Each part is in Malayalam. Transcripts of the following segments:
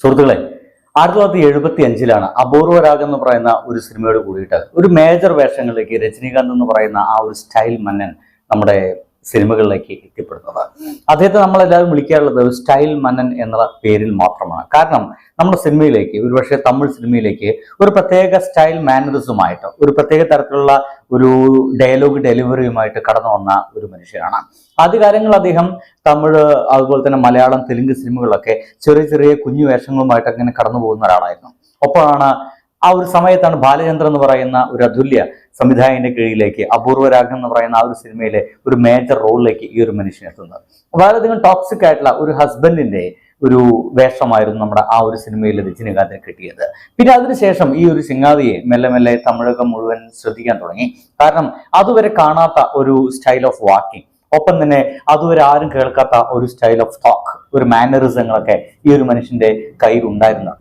സുഹൃത്തുക്കളെ ആയിരത്തി തൊള്ളായിരത്തി എഴുപത്തി അഞ്ചിലാണ് അപൂർവരാഗം എന്ന് പറയുന്ന ഒരു സിനിമയോട് കൂടിയിട്ട് ഒരു മേജർ വേഷങ്ങളിലേക്ക് രജനീകാന്ത് എന്ന് പറയുന്ന ആ ഒരു സ്റ്റൈൽ മന്നൻ നമ്മുടെ സിനിമകളിലേക്ക് എത്തിപ്പെടുന്നത്. അദ്ദേഹത്തെ നമ്മളെല്ലാവരും വിളിക്കാറുള്ളത് സ്റ്റൈൽ മനൻ എന്നുള്ള പേരിൽ മാത്രമാണ്. കാരണം നമ്മുടെ സിനിമയിലേക്ക് ഒരുപക്ഷെ തമിഴ് സിനിമയിലേക്ക് ഒരു പ്രത്യേക സ്റ്റൈൽ മാനറിസുമായിട്ട് ഒരു പ്രത്യേക തരത്തിലുള്ള ഒരു ഡയലോഗ് ഡെലിവറിയുമായിട്ട് കടന്നു വന്ന ഒരു മനുഷ്യനാണ്. ആദ്യകാലങ്ങൾ അദ്ദേഹം തമിഴ് അതുപോലെ തന്നെ മലയാളം തെലുങ്ക് സിനിമകളൊക്കെ ചെറിയ ചെറിയ കുഞ്ഞു വേഷങ്ങളുമായിട്ട് അങ്ങനെ കടന്നു പോകുന്ന ഒരാളായിരുന്നു. ഒപ്പമാണ് ആ ഒരു സമയത്താണ് ബാലചന്ദ്രൻ എന്ന് പറയുന്ന ഒരു അതുല്യ സംവിധായകന്റെ കീഴിലേക്ക് അപൂർവരാഗം എന്ന് പറയുന്ന ആ ഒരു സിനിമയിലെ ഒരു മേജർ റോളിലേക്ക് ഈ ഒരു മനുഷ്യൻ എത്തുന്നത്. വളരെയധികം ടോക്സിക് ആയിട്ടുള്ള ഒരു ഹസ്ബൻഡിന്റെ ഒരു വേഷമായിരുന്നു നമ്മുടെ ആ ഒരു സിനിമയിൽ രജനീകാന്തിന് കിട്ടിയത്. പിന്നെ അതിനുശേഷം ഈ ഒരു സിംഗാദിയെ മെല്ലെ മെല്ലെ തമിഴകം മുഴുവൻ ശ്രദ്ധിക്കാൻ തുടങ്ങി. കാരണം അതുവരെ കാണാത്ത ഒരു സ്റ്റൈൽ ഓഫ് വാക്കിംഗ് ഒപ്പം തന്നെ അതുവരെ ആരും കേൾക്കാത്ത ഒരു സ്റ്റൈൽ ഓഫ് ടോക്ക് ഒരു മാനറിസങ്ങളൊക്കെ ഈ ഒരു മനുഷ്യന്റെ കയ്യിൽ ഉണ്ടായിരുന്നു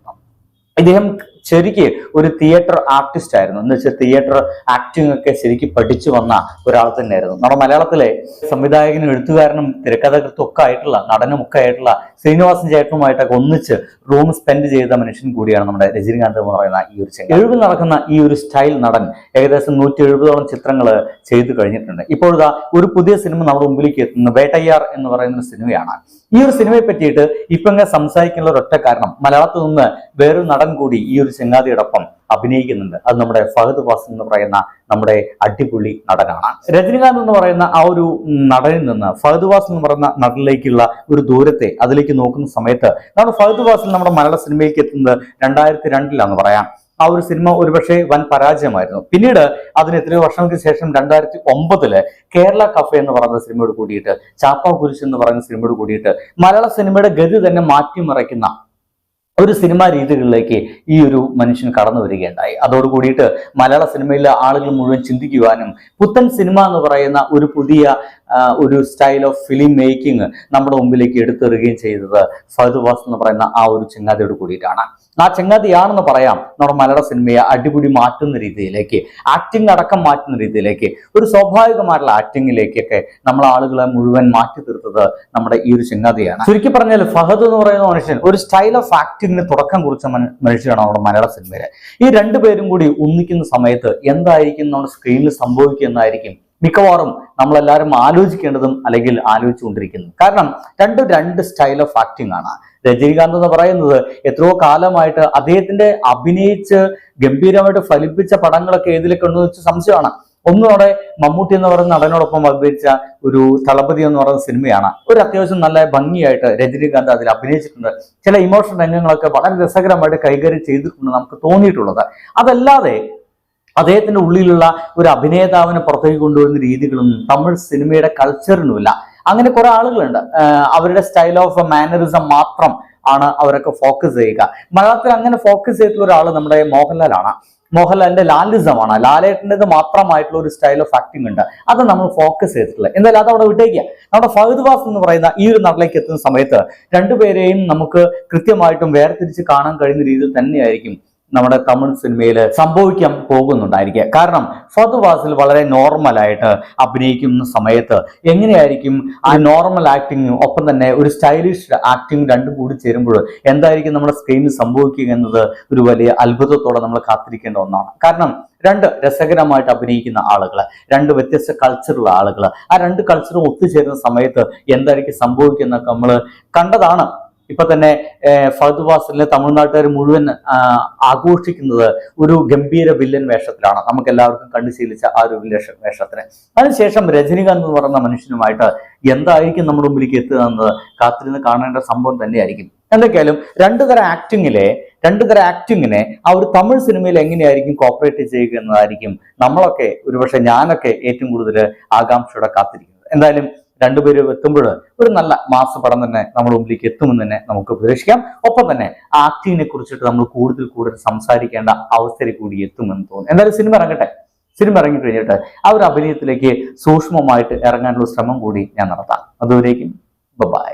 ഇദ്ദേഹം ശരിക്ക് ഒരു തിയേറ്റർ ആർട്ടിസ്റ്റ് ആയിരുന്നു. എന്ന് വെച്ചാൽ തിയേറ്റർ ആക്ടിംഗ് ഒക്കെ ശരിക്കും പഠിച്ചു വന്ന ഒരാൾ തന്നെയായിരുന്നു. നമ്മുടെ മലയാളത്തിലെ സംവിധായകനും എഴുത്തുകാരനും തിരക്കഥാകൃത്തും ഒക്കെ ആയിട്ടുള്ള നടനും ഒക്കെ ആയിട്ടുള്ള ശ്രീനിവാസൻ ചേട്ടനുമായിട്ടൊക്കെ ഒന്നിച്ച് റൂം സ്പെൻഡ് ചെയ്ത മനുഷ്യൻ കൂടിയാണ് നമ്മുടെ രജനീകാന്ത് എന്ന് പറയുന്ന ഈ ഒരു ചെങ്ങ എഴുതി നടക്കുന്ന ഈ ഒരു സ്റ്റൈൽ നടൻ ഏകദേശം നൂറ്റി എഴുപതോളം ചിത്രങ്ങൾ ചെയ്തു കഴിഞ്ഞിട്ടുണ്ട്. ഇപ്പോഴത്തെ ഒരു പുതിയ സിനിമ നമ്മുടെ മുമ്പിലേക്ക് എത്തുന്ന വേട്ടയ്യാർ എന്ന് പറയുന്ന സിനിമയാണ്. ഈ ഒരു സിനിമയെ പറ്റിയിട്ട് ഇപ്പൊ ഇങ്ങനെ സംസാരിക്കുന്ന ഒരൊറ്റ കാരണം മലയാളത്തിൽ നിന്ന് വേറൊരു നടൻ കൂടി ഈ ഒരു ചെങ്ങാതിയോടൊപ്പം അഭിനയിക്കുന്നുണ്ട്. അത് നമ്മുടെ ഫഹദ് ഫാസിൽ എന്ന് പറയുന്ന നമ്മുടെ അടിപൊളി നടനാണ്. രജനികാന്ത് എന്ന് പറയുന്ന ആ ഒരു നടനിൽ നിന്ന് ഫഹദ് ഫാസിൽ എന്ന് പറയുന്ന നടനിലേക്കുള്ള ഒരു ദൂരത്തെ അതിലേക്ക് നോക്കുന്ന സമയത്ത് നമ്മുടെ ഫഹദ് ഫാസിൽ നമ്മുടെ മലയാള സിനിമയിലേക്ക് എത്തുന്നത് രണ്ടായിരത്തി രണ്ടിലാന്ന് പറയാം. ആ ഒരു സിനിമ ഒരുപക്ഷെ വൻ പരാജയമായിരുന്നു. പിന്നീട് അതിന് എത്രയോ വർഷങ്ങൾക്ക് ശേഷം രണ്ടായിരത്തി ഒമ്പതിൽ കേരള കഫേ എന്ന് പറയുന്ന സിനിമയോട് കൂടിയിട്ട് ചാപ്പ കുരിശ് എന്ന് പറയുന്ന സിനിമയോട് കൂടിയിട്ട് മലയാള സിനിമയുടെ ഗതി തന്നെ മാറ്റിമറിക്കുന്ന ഒരു സിനിമാ രീതികളിലേക്ക് ഈ ഒരു മനുഷ്യൻ കടന്നു വരികയുണ്ടായി. അതോട് കൂടിയിട്ട് മലയാള സിനിമയിലെ ആളുകൾ മുഴുവൻ ചിന്തിക്കുവാനും പുത്തൻ സിനിമ എന്ന് പറയുന്ന ഒരു പുതിയ ഒരു സ്റ്റൈൽ ഓഫ് ഫിലിം മേക്കിംഗ് നമ്മുടെ മുമ്പിലേക്ക് എടുത്തെറുകയും ചെയ്തത് ഫഹദ് വാസ് എന്ന് പറയുന്ന ആ ഒരു ചങ്ങാതിയോട് കൂടിയിട്ടാണ്. ആ ചങ്ങാതിയാണെന്ന് പറയാം നമ്മുടെ മലയാള സിനിമയെ അടിപൊളി മാറ്റുന്ന രീതിയിലേക്ക് ആക്ടിംഗ് അടക്കം മാറ്റുന്ന രീതിയിലേക്ക് ഒരു സ്വാഭാവികമായിട്ടുള്ള ആക്ടിങ്ങിലേക്കൊക്കെ നമ്മളെ ആളുകളെ മുഴുവൻ മാറ്റി തീർത്തത് നമ്മുടെ ഈ ഒരു ചങ്ങാതിയാണ്. ചുരുക്കി പറഞ്ഞാൽ ഫഹദ് എന്ന് പറയുന്ന മനുഷ്യൻ ഒരു സ്റ്റൈൽ ഓഫ് ആക്ടിങ്ങിന് തുടക്കം കുറിച്ച മന- മനുഷ്യനാണ് നമ്മുടെ മലയാള സിനിമയിലെ. ഈ രണ്ടുപേരും കൂടി ഒന്നിക്കുന്ന സമയത്ത് എന്തായിരിക്കും നമ്മുടെ സ്ക്രീനിൽ സംഭവിക്കുക എന്നായിരിക്കും മിക്കവാറും നമ്മളെല്ലാവരും ആലോചിക്കേണ്ടതും അല്ലെങ്കിൽ ആലോചിച്ചുകൊണ്ടിരിക്കുന്നു. കാരണം രണ്ട് രണ്ട് സ്റ്റൈൽ ഓഫ് ആക്ടിംഗ് ആണ്. രജനീകാന്ത് എന്ന് പറയുന്നത് എത്രയോ കാലമായിട്ട് അദ്ദേഹത്തിന്റെ അഭിനയിച്ച് ഗംഭീരമായിട്ട് ഫലിപ്പിച്ച പടങ്ങളൊക്കെ ഏതിലൊക്കെ ഉണ്ടെന്ന് വെച്ച് സംശയമാണ്. ഒന്നുകൂടെ മമ്മൂട്ടി എന്ന് പറയുന്ന നടനോടൊപ്പം അഭിനയിച്ച ഒരു തളപതി എന്ന് പറയുന്ന സിനിമയാണ്. ഒരു അത്യാവശ്യം നല്ല ഭംഗിയായിട്ട് രജനീകാന്ത് അതിൽ അഭിനയിച്ചിട്ടുണ്ട്. ചില ഇമോഷണൽ രംഗങ്ങളൊക്കെ വളരെ രസകരമായിട്ട് കൈകാര്യം ചെയ്തിട്ടുണ്ട് നമുക്ക് തോന്നിയിട്ടുള്ളത്. അതല്ലാതെ അദ്ദേഹത്തിന്റെ ഉള്ളിലുള്ള ഒരു അഭിനേതാവിനെ പുറത്തേക്ക് കൊണ്ടുവരുന്ന രീതികളൊന്നും തമിഴ് സിനിമയുടെ കൾച്ചറിനുമില്ല അങ്ങനെ കുറെ ആളുകളുണ്ട്. അവരുടെ സ്റ്റൈൽ ഓഫ് മാനറിസം മാത്രം ആണ് അവരൊക്കെ ഫോക്കസ് ചെയ്യുക. മലയാളത്തിൽ അങ്ങനെ ഫോക്കസ് ചെയ്തിട്ടുള്ള ഒരാൾ നമ്മുടെ മോഹൻലാലാണ്. മോഹൻലാലിന്റെ ലാലിസമാണ്. ലാലേട്ടന്റെത് മാത്രമായിട്ടുള്ള ഒരു സ്റ്റൈൽ ഓഫ് ആക്ടിംഗ് ഉണ്ട്. അത് നമ്മൾ ഫോക്കസ് ചെയ്തിട്ടുള്ളത് എന്തായാലും അത് അവിടെ വിട്ടേക്കുക നമ്മുടെ ഫഹദ് വാസ് എന്ന് പറയുന്ന ഈ ഒരു നടലേക്ക് എത്തുന്ന സമയത്ത് രണ്ടുപേരെയും നമുക്ക് കൃത്യമായിട്ടും വേർതിരിച്ച് കാണാൻ കഴിയുന്ന രീതിയിൽ തന്നെയായിരിക്കും നമ്മുടെ തമിഴ് സിനിമയിൽ സംഭവിക്കാൻ പോകുന്നുണ്ടായിരിക്കുക കാരണം ഫഹദ് വാസിൽ വളരെ നോർമലായിട്ട് അഭിനയിക്കുന്ന സമയത്ത് എങ്ങനെയായിരിക്കും ആ നോർമൽ ആക്ടിങ്ങും ഒപ്പം തന്നെ ഒരു സ്റ്റൈലിഷ് ആക്ടിങ് രണ്ടും കൂടി ചേരുമ്പോൾ എന്തായിരിക്കും നമ്മുടെ സ്ക്രീനിൽ സംഭവിക്കുക എന്നത് ഒരു വലിയ അത്ഭുതത്തോടെ നമ്മൾ കാത്തിരിക്കേണ്ട ഒന്നാണ്. കാരണം രണ്ട് രസകരമായിട്ട് അഭിനയിക്കുന്ന ആളുകൾ രണ്ട് വ്യത്യസ്ത കൾച്ചറുള്ള ആളുകൾ ആ രണ്ട് കൾച്ചറും ഒത്തുചേരുന്ന സമയത്ത് എന്തായിരിക്കും സംഭവിക്കുന്നൊക്കെ നമ്മൾ കണ്ടതാണ്. ഇപ്പൊ തന്നെ ഫഹദ് ഫാസലിനെ തമിഴ്നാട്ടുകാർ മുഴുവൻ ആഘോഷിക്കുന്നത് ഒരു ഗംഭീര വില്ലൻ വേഷത്തിലാണ്. നമുക്ക് എല്ലാവർക്കും കണ്ടുശീലിച്ച ആ ഒരു വില്ലൻ വേഷത്തിന്. അതിനുശേഷം രജനികാന്ത് എന്ന് പറയുന്ന മനുഷ്യനുമായിട്ട് എന്തായിരിക്കും നമ്മുടെ മുമ്പിലേക്ക് എത്തുക എന്നത് കാത്തിരുന്ന് കാണേണ്ട സംഭവം തന്നെയായിരിക്കും. എന്തൊക്കെയാലും രണ്ടു തരം ആക്ടിങ്ങിലെ രണ്ടു തരം ആക്ടിങ്ങിനെ ആ ഒരു തമിഴ് സിനിമയിൽ എങ്ങനെയായിരിക്കും കോപ്പറേറ്റ് ചെയ്യുക എന്നതായിരിക്കും നമ്മളൊക്കെ ഒരുപക്ഷെ ഞാനൊക്കെ ഏറ്റവും കൂടുതൽ ആകാംക്ഷയോടെ കാത്തിരിക്കുന്നത്. എന്തായാലും രണ്ടുപേരും എത്തുമ്പോൾ ഒരു നല്ല മാസ പടം തന്നെ നമ്മുടെ മുമ്പിലേക്ക് എത്തുമെന്ന് തന്നെ നമുക്ക് പ്രതീക്ഷിക്കാം. ഒപ്പം തന്നെ ആക്ടിങ്ങിനെ കുറിച്ചിട്ട് നമ്മൾ കൂടുതൽ കൂടുതൽ സംസാരിക്കേണ്ട അവസരം കൂടി എത്തുമെന്ന് തോന്നുന്നു. എന്തായാലും സിനിമ ഇറങ്ങട്ടെ. സിനിമ ഇറങ്ങി കഴിഞ്ഞിട്ട് ആ ഒരു അഭിനയത്തിലേക്ക് സൂക്ഷ്മമായിട്ട് ഇറങ്ങാനുള്ള ശ്രമം കൂടി ഞാൻ നടത്താം. അതുവരേക്കും ബൈ